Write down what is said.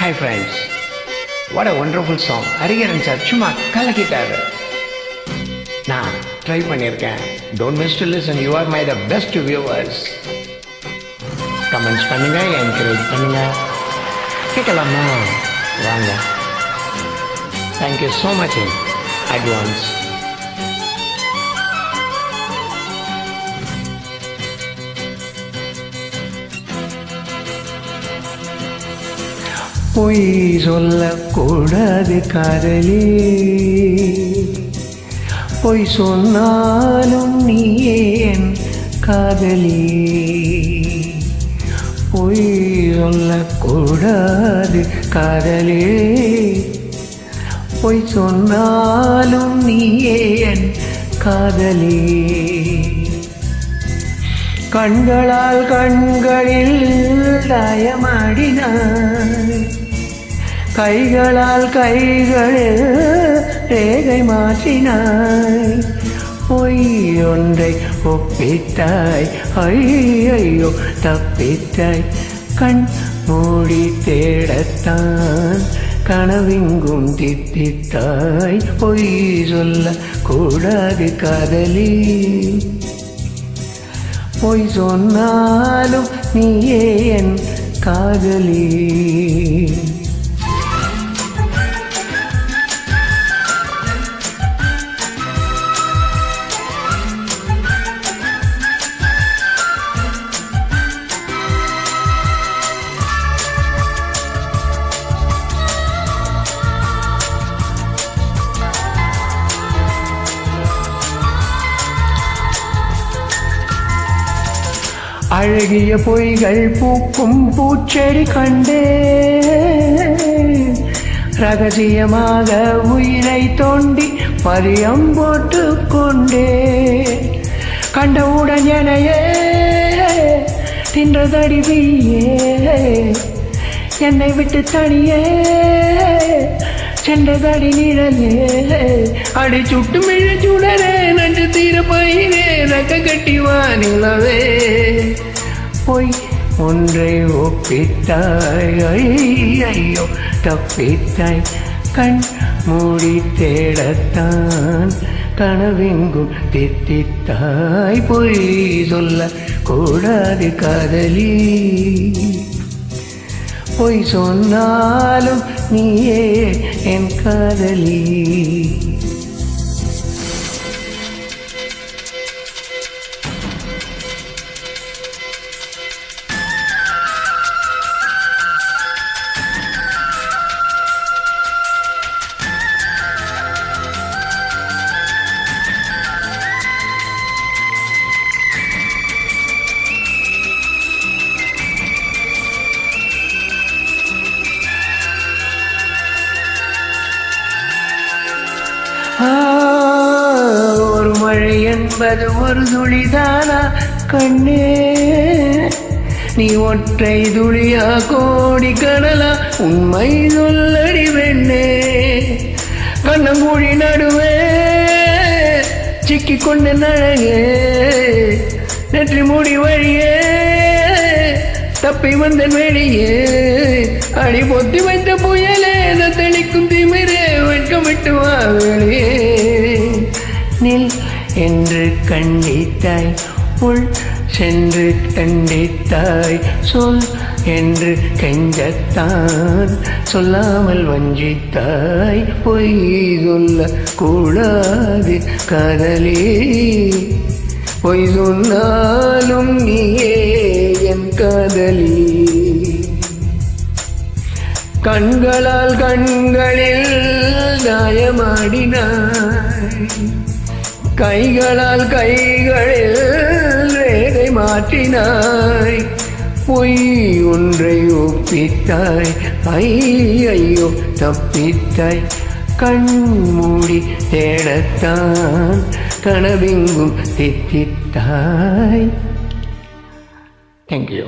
Hi friends what a wonderful song Hariharan sir சும்மா கலக்கிட்டாரு. நான் ட்ரை பண்ணியிருக்கேன். Don't miss to listen you are my the best viewers comments பண்ணுங்க encourage பண்ணுங்க. கேட்கலாமா? வாங்க. Thank you so much in advance பொய் சொல்லக்கூடாது காதலி. பொய் சொன்னாலும் நீ ஏன் காதலி? பொய் சொல்லக்கூடாது காதலி. பொய் சொன்னாலும் நீ ஏன் காதலி? கண்களால் கண்களில் தயமாடினாய். கைகளால் கைகளில் ரேகை மாற்றினாய். பொய் ஒன்றை ஒப்பிட்டாய். ஐயையோ தப்பித்தாய். கண் மூடி தேடத்தான். கனவிங்கும் தித்தித்தாய். பொய் சொல்ல கூடாது காதலி. பொய் சொன்னாலும் நீயே என் காதலி. அழகிய பொய்கள் பூக்கும் பூச்செடி கண்டே. ரகசியமாக உயிரை தோண்டி பரியம் போட்டு கொண்டே. கண்டவுடன் எனையே தின்றதடி வீயே என்னை விட்டு தனியே சென்றதடி நிழலே. அடி சுட்டு மிழ சுடரே கட்டி வானிலவே பொய் ஒன்றை ஒப்பித்தாய். ஐயோ தப்பித்தாய். கண் மூடி தேடத்தான். கனவெங்கும் தித்தித்தாய். பொய் சொல்ல கூடாது காதலி. பொய் சொன்னாலும் நீயே என் காதலி. என்பது ஒரு துளிதானா கண்ணே? நீ ஒற்றை துளியா கோடி கடலா உண்மை சொல்லடி வெண்ணே கண்ணங்கூழி நடுவே சிக்கி கொண்டு நழகே. நெற்றி மூடி வழியே தப்பி வந்த வெளியே. அடி பொத்தி வைத்த புயலே தெளிக்கும் திமிரே வெட்கமிட்டு வா வெளியே. நில் என்று கண்டித்தாய். உள் சென்று கண்டித்தாய். சொல் என்று கெஞ்சத்தான். சொல்லாமல் வஞ்சித்தாய். பொய் சொல்ல கூடாது காதலே. பொய் சொன்னாலும் நீயே என் காதலி. கண்களால் கண்களில் காயமாடினாய் கைகளால் கைகளில் ரேகை மாற்றினாய். பொய் ஒன்றை ஒப்பித்தாய் ஐயோ தப்பித்தாய். கண் மூடி தேடத்தான் கனவெங்கும் தித்தித்தாய் தேங்க்யூ